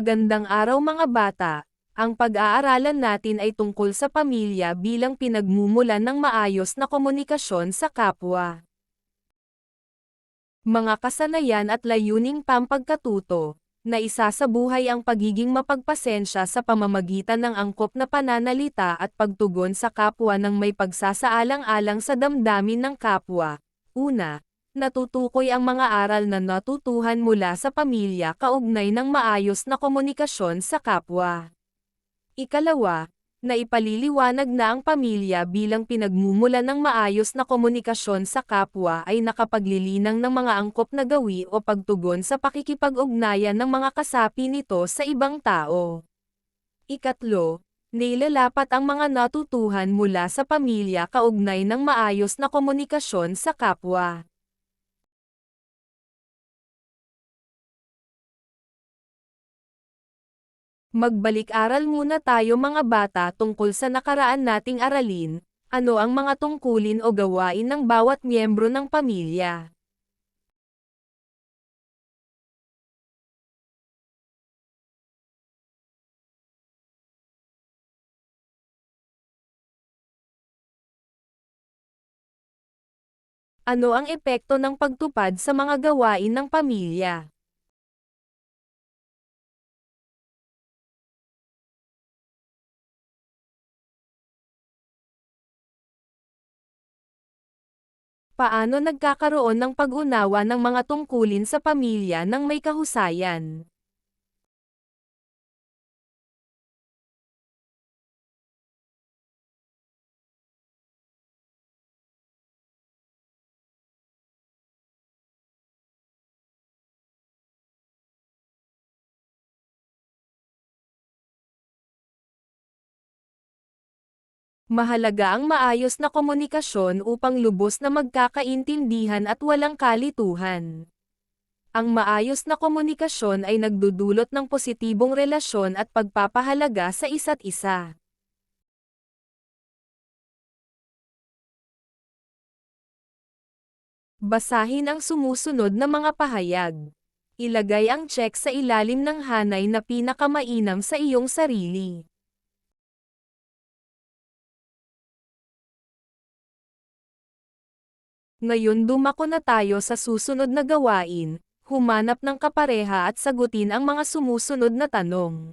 Magandang araw mga bata. Ang pag-aaralan natin ay tungkol sa pamilya bilang pinagmumulan ng maayos na komunikasyon sa kapwa. Mga kasanayan at layuning pampagkatuto, na isa sa buhay ang pagiging mapagpasensya sa pamamagitan ng angkop na pananalita at pagtugon sa kapwa ng may pagsasaalang-alang sa damdamin ng kapwa. Una, natutukoy ang mga aral na natutuhan mula sa pamilya kaugnay ng maayos na komunikasyon sa kapwa. Ikalawa, na ipaliliwanag na ang pamilya bilang pinagmumulan ng maayos na komunikasyon sa kapwa ay nakapaglilinang ng mga angkop na gawi o pagtugon sa pakikipag-ugnayan ng mga kasapi nito sa ibang tao. Ikatlo, Nilalapat ang mga natutuhan mula sa pamilya kaugnay ng maayos na komunikasyon sa kapwa. Magbalik-aral muna tayo mga bata tungkol sa nakaraan nating aralin, ano ang mga tungkulin o gawain ng bawat miyembro ng pamilya. Ano ang epekto ng pagtupad sa mga gawain ng pamilya? Paano nagkakaroon ng pag-unawa ng mga tungkulin sa pamilya ng may kahusayan? Mahalaga ang maayos na komunikasyon upang lubos na magkakaintindihan at walang kalituhan. Ang maayos na komunikasyon ay nagdudulot ng positibong relasyon at pagpapahalaga sa isa't isa. Basahin ang sumusunod na mga pahayag. Ilagay ang check sa ilalim ng hanay na pinakamainam sa iyong sarili. Ngayon dumako na tayo sa susunod na gawain, humanap ng kapareha at sagutin ang mga sumusunod na tanong.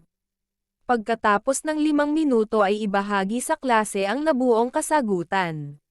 Pagkatapos ng limang minuto ay ibahagi sa klase ang nabuong kasagutan.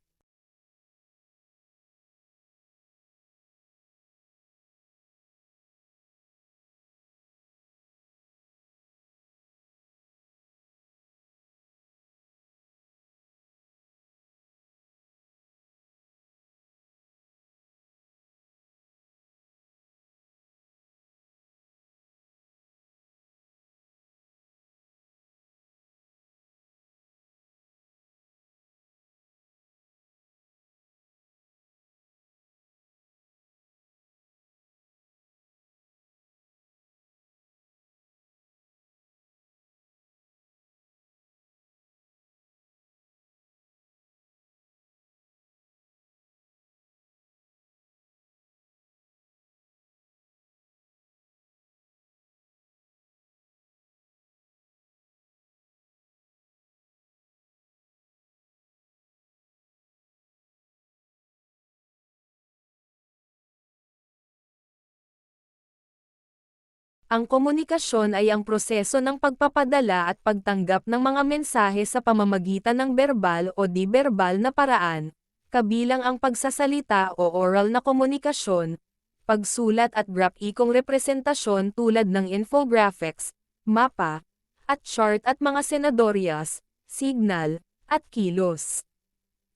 Ang komunikasyon ay ang proseso ng pagpapadala at pagtanggap ng mga mensahe sa pamamagitan ng verbal o di-verbal na paraan, kabilang ang pagsasalita o oral na komunikasyon, pagsulat at grapikong representasyon tulad ng infographics, mapa, at chart at mga senadoryas, signal, at kilos.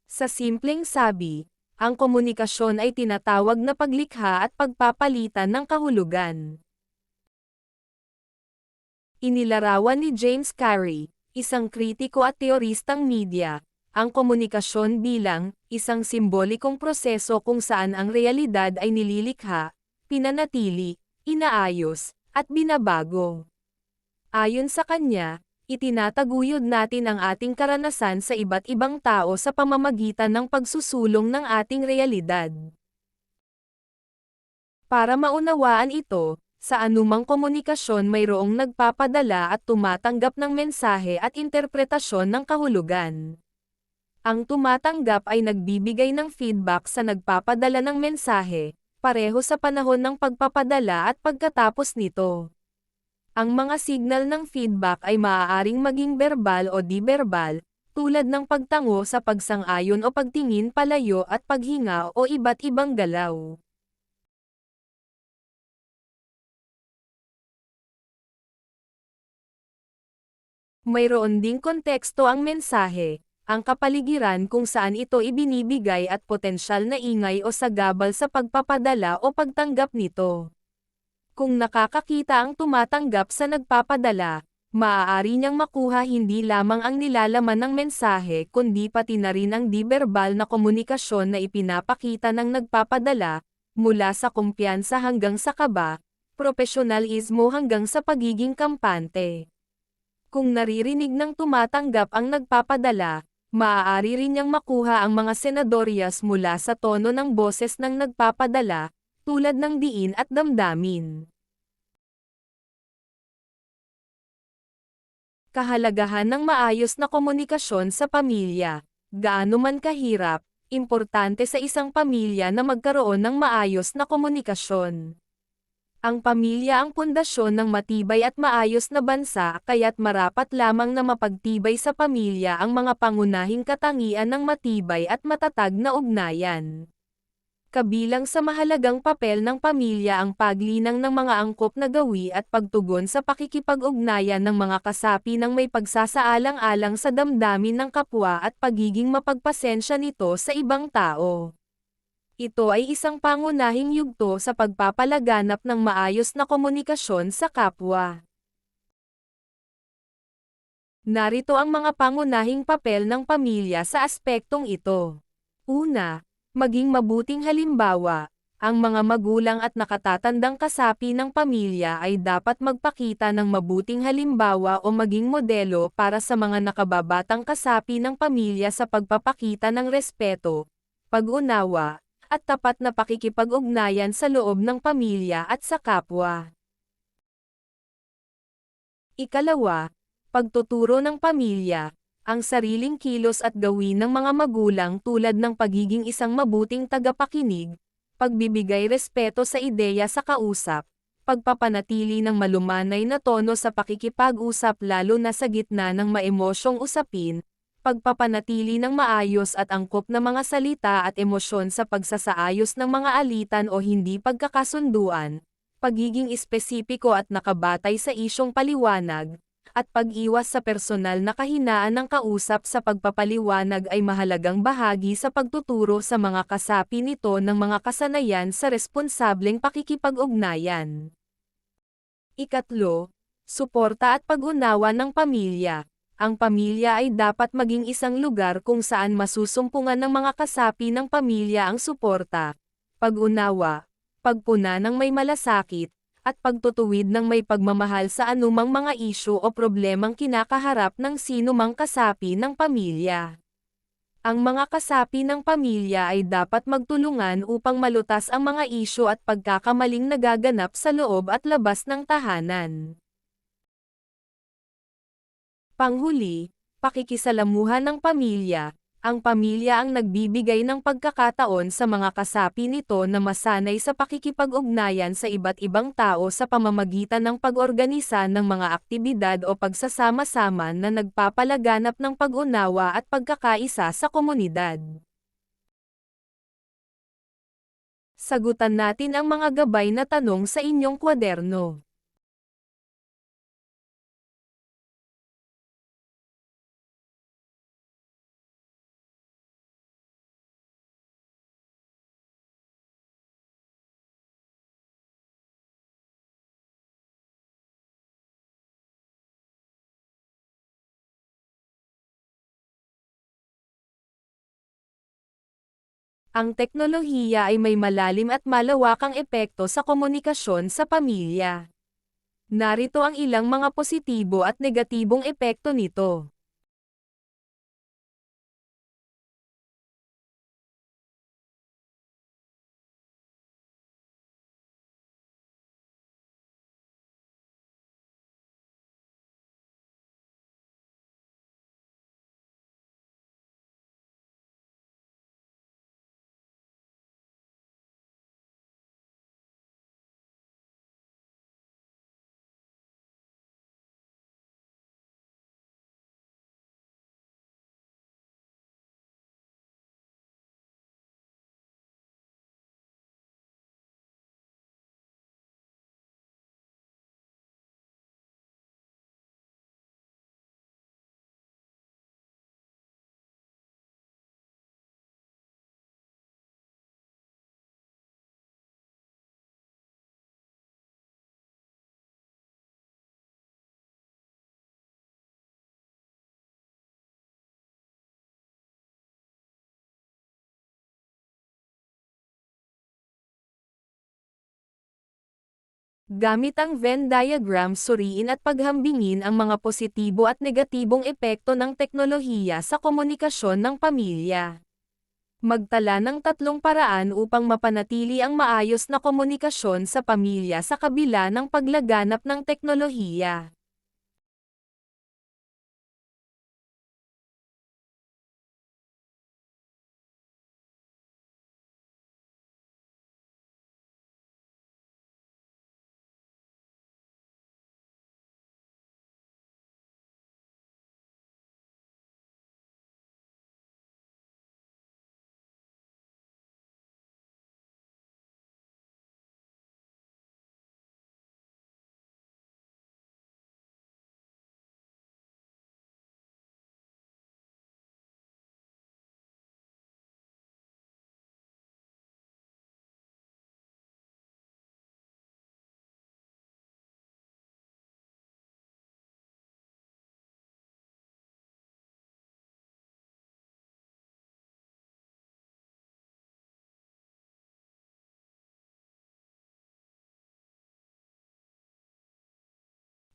Sa simpleng sabi, ang komunikasyon ay tinatawag na paglikha at pagpapalitan ng kahulugan. Inilarawan ni James Carey, isang kritiko at teoristang media, ang komunikasyon bilang isang simbolikong proseso kung saan ang realidad ay nililikha, pinanatili, inaayos, at binabago. Ayon sa kanya, itinataguyod natin ang ating karanasan sa iba't ibang tao sa pamamagitan ng pagsusulong ng ating realidad. Para maunawaan ito, Sa anumang komunikasyon mayroong nagpapadala at tumatanggap ng mensahe at interpretasyon ng kahulugan. Ang tumatanggap ay nagbibigay ng feedback sa nagpapadala ng mensahe, pareho sa panahon ng pagpapadala at pagkatapos nito. Ang mga signal ng feedback ay maaaring maging verbal o di-verbal, tulad ng pagtango sa pagsang-ayon o pagtingin palayo at paghinga o iba't ibang galaw. Mayroon ding konteksto ang mensahe, ang kapaligiran kung saan ito ibinibigay at potensyal na ingay o sagabal sa pagpapadala o pagtanggap nito. Kung nakakakita ang tumatanggap sa nagpapadala, maaari niyang makuha hindi lamang ang nilalaman ng mensahe kundi pati na rin ang di-verbal na komunikasyon na ipinapakita ng nagpapadala, mula sa kumpiyansa hanggang sa kaba, profesionalismo hanggang sa pagiging kampante. Kung naririnig ng tumatanggap ang nagpapadala, maaari rin niyang makuha ang mga senadoryas mula sa tono ng boses ng nagpapadala, tulad ng diin at damdamin. Kahalagahan ng maayos na komunikasyon sa pamilya. Gaano man kahirap, importante sa isang pamilya na magkaroon ng maayos na komunikasyon. Ang pamilya ang pundasyon ng matibay at maayos na bansa kaya't marapat lamang na mapagtibay sa pamilya ang mga pangunahing katangian ng matibay at matatag na ugnayan. Kabilang sa mahalagang papel ng pamilya ang paglinang ng mga angkop na gawi at pagtugon sa pakikipag-ugnayan ng mga kasapi ng may pagsasaalang-alang sa damdamin ng kapwa at pagiging mapagpasensya nito sa ibang tao. Ito ay isang pangunahing yugto sa pagpapalaganap ng maayos na komunikasyon sa kapwa. Narito ang mga pangunahing papel ng pamilya sa aspektong ito. Una, maging mabuting halimbawa, ang mga magulang at nakatatandang kasapi ng pamilya ay dapat magpakita ng mabuting halimbawa o maging modelo para sa mga nakababatang kasapi ng pamilya sa pagpapakita ng respeto, pag-unawa, at tapat na pakikipag-ugnayan sa loob ng pamilya at sa kapwa. Ikalawa, pagtuturo ng pamilya, ang sariling kilos at gawin ng mga magulang tulad ng pagiging isang mabuting tagapakinig, pagbibigay respeto sa ideya sa kausap, pagpapanatili ng malumanay na tono sa pakikipag-usap lalo na sa gitna ng maemosyong usapin, pagpapanatili ng maayos at angkop na mga salita at emosyon sa pagsasaayos ng mga alitan o hindi pagkakasunduan, pagiging espesipiko at nakabatay sa isyong paliwanag, at pag-iwas sa personal na kahinaan ng kausap sa pagpapaliwanag ay mahalagang bahagi sa pagtuturo sa mga kasapi nito ng mga kasanayan sa responsableng pakikipag-ugnayan. Ikatlo, suporta at pag-unawa ng pamilya ang pamilya ay dapat maging isang lugar kung saan masusumpungan ng mga kasapi ng pamilya ang suporta, pag-unawa, pagpuna ng may malasakit, at pagtutuwid ng may pagmamahal sa anumang mga isyu o problemang kinakaharap ng sino mang kasapi ng pamilya. Ang mga kasapi ng pamilya ay dapat magtulungan upang malutas ang mga isyu at pagkakamaling nagaganap sa loob at labas ng tahanan. Panghuli, pakikisalamuhan ng pamilya. Ang pamilya ang nagbibigay ng pagkakataon sa mga kasapi nito na masanay sa pakikipag-ugnayan sa iba't ibang tao sa pamamagitan ng pag-organisa ng mga aktibidad o pagsasama-sama na nagpapalaganap ng pag-unawa at pagkakaisa sa komunidad. Sagutan natin ang mga gabay na tanong sa inyong kwaderno. Ang teknolohiya ay may malalim at malawakang epekto sa komunikasyon sa pamilya. Narito ang ilang mga positibo at negatibong epekto nito. Gamit ang Venn diagram suriin at paghambingin ang mga positibo at negatibong epekto ng teknolohiya sa komunikasyon ng pamilya. Magtala ng tatlong paraan upang mapanatili ang maayos na komunikasyon sa pamilya sa kabila ng paglaganap ng teknolohiya.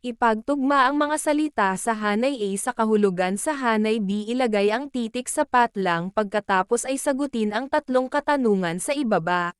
Ipagtugma ang mga salita sa Hanay A sa kahulugan sa Hanay B ilagay ang titik sa patlang pagkatapos ay sagutin ang tatlong katanungan sa ibaba.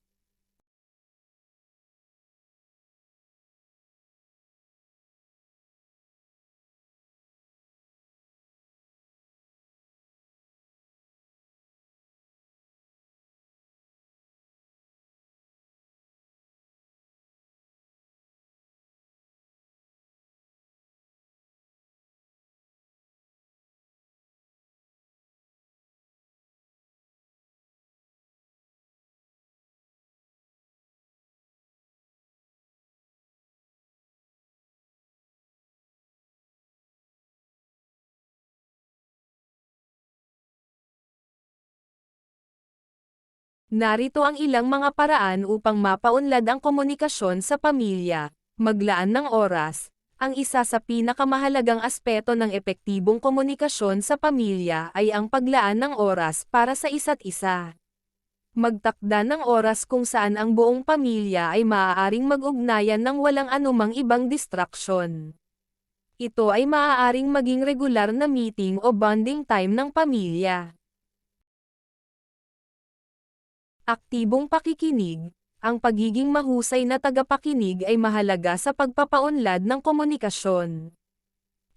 Narito ang ilang mga paraan upang mapaunlad ang komunikasyon sa pamilya. Maglaan ng oras. Ang isa sa pinakamahalagang aspeto ng epektibong komunikasyon sa pamilya ay ang paglaan ng oras para sa isa't isa. Magtakda ng oras kung saan ang buong pamilya ay maaaring mag-ugnayan ng walang anumang ibang distraksyon. Ito ay maaaring maging regular na meeting o bonding time ng pamilya. Aktibong pakikinig, ang pagiging mahusay na tagapakinig ay mahalaga sa pagpapaunlad ng komunikasyon.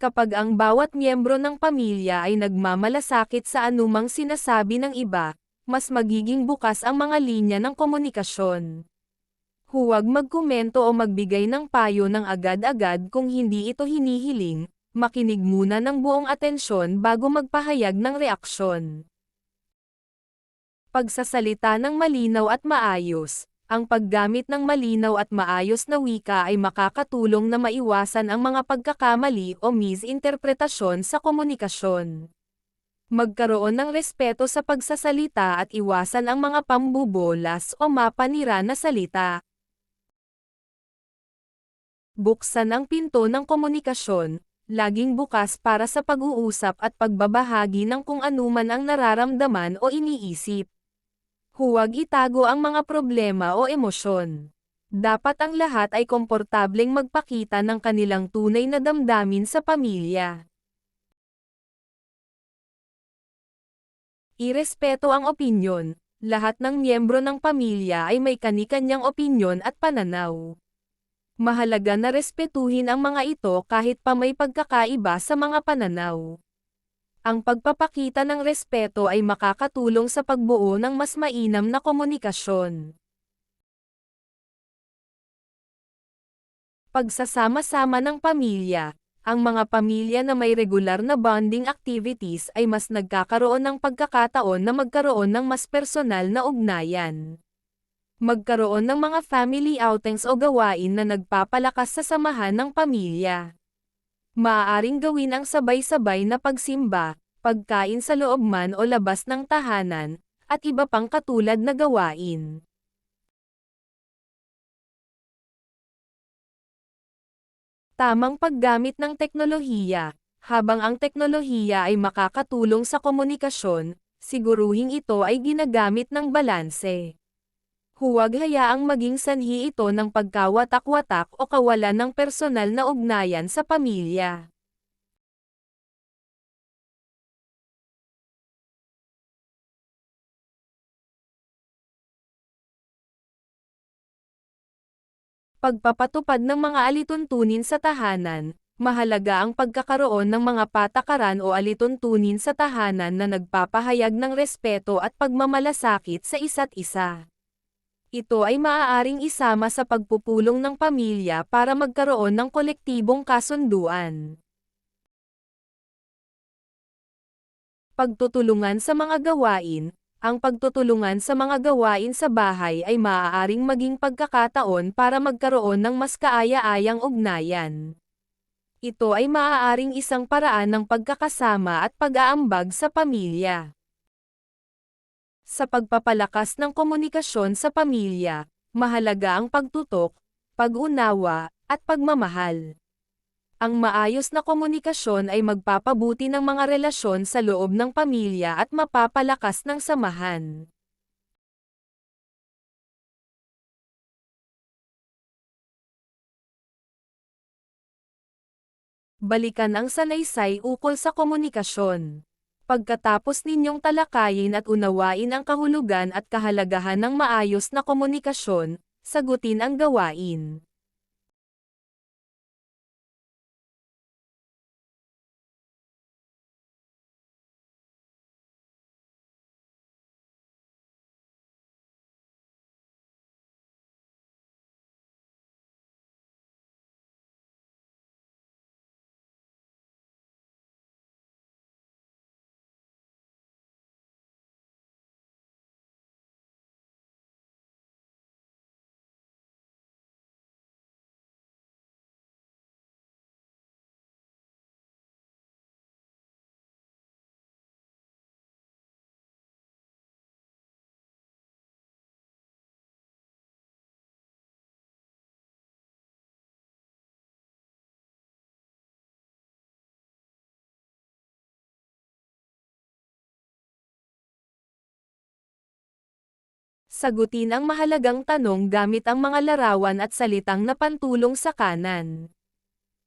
Kapag ang bawat miyembro ng pamilya ay nagmamalasakit sa anumang sinasabi ng iba, mas magiging bukas ang mga linya ng komunikasyon. Huwag magkomento o magbigay ng payo ng agad-agad kung hindi ito hinihiling, makinig muna ng buong atensyon bago magpahayag ng reaksyon. Pagsasalita ng malinaw at maayos. Ang paggamit ng malinaw at maayos na wika ay makakatulong na maiwasan ang mga pagkakamali o misinterpretasyon sa komunikasyon. Magkaroon ng respeto sa pagsasalita at iwasan ang mga pambubolas o mapanira na salita. Buksan ang pinto ng komunikasyon, laging bukas para sa pag-uusap at pagbabahagi ng kung anuman ang nararamdaman o iniisip. Huwag itago ang mga problema o emosyon. Dapat ang lahat ay komportableng magpakita ng kanilang tunay na damdamin sa pamilya. Irespeto ang opinyon. Lahat ng miyembro ng pamilya ay may kanikanyang opinyon at pananaw. Mahalaga na respetuhin ang mga ito kahit pa may pagkakaiba sa mga pananaw. Ang pagpapakita ng respeto ay makakatulong sa pagbuo ng mas mainam na komunikasyon. Pagsasama-sama ng pamilya. Ang mga pamilya na may regular na bonding activities ay mas nagkakaroon ng pagkakataon na magkaroon ng mas personal na ugnayan. Magkaroon ng mga family outings o gawain na nagpapalakas sa samahan ng pamilya. Maaaring gawin ang sabay-sabay na pagsimba, pagkain sa loob man o labas ng tahanan, at iba pang katulad na gawain. Tamang paggamit ng teknolohiya. Habang ang teknolohiya ay makakatulong sa komunikasyon, siguruhing ito ay ginagamit ng balanse. Huwag hayaang maging sanhi ito ng pagkawatak-watak o kawalan ng personal na ugnayan sa pamilya. Pagpapatupad ng mga alituntunin sa tahanan, mahalaga ang pagkakaroon ng mga patakaran o alituntunin sa tahanan na nagpapahayag ng respeto at pagmamalasakit sa isa't isa. Ito ay maaaring isama sa pagpupulong ng pamilya para magkaroon ng kolektibong kasunduan. Pagtutulungan sa mga gawain, ang pagtutulungan sa mga gawain sa bahay ay maaaring maging pagkakataon para magkaroon ng mas kaaya-ayang ugnayan. Ito ay maaaring isang paraan ng pagkakasama at pag-aambag sa pamilya. Sa pagpapalakas ng komunikasyon sa pamilya, mahalaga ang pagtutok, pag-unawa, at pagmamahal. Ang maayos na komunikasyon ay magpapabuti ng mga relasyon sa loob ng pamilya at mapapalakas ng samahan. Balikan ang sanaysay ukol sa komunikasyon. Pagkatapos ninyong talakayin at unawain ang kahulugan at kahalagahan ng maayos na komunikasyon, sagutin ang gawain. Sagutin ang mahalagang tanong gamit ang mga larawan at salitang napantulong sa kanan.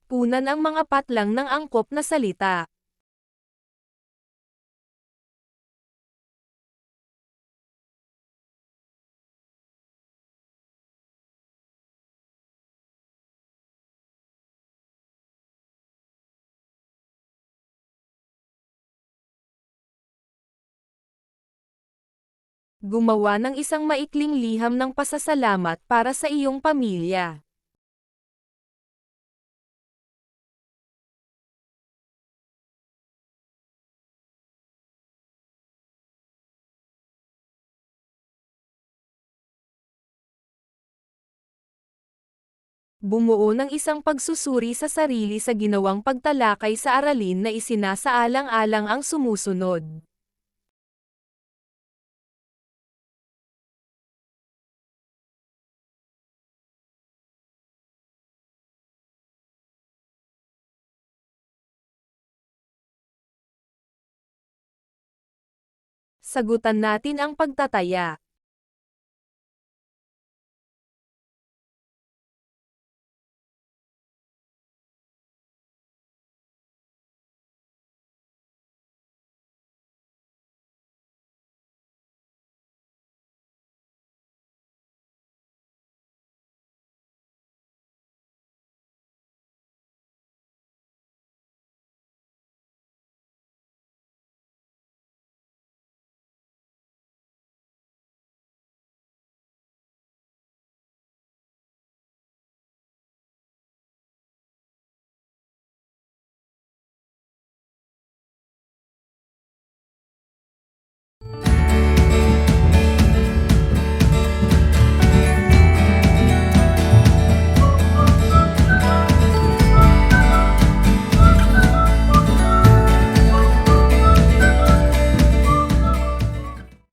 Punan ang mga patlang ng angkop na salita. Gumawa ng isang maikling liham ng pasasalamat para sa iyong pamilya. Bumuo ng isang pagsusuri sa sarili sa ginawang pagtalakay sa aralin na isinasaalang-alang ang sumusunod. Sagutan natin ang pagtataya.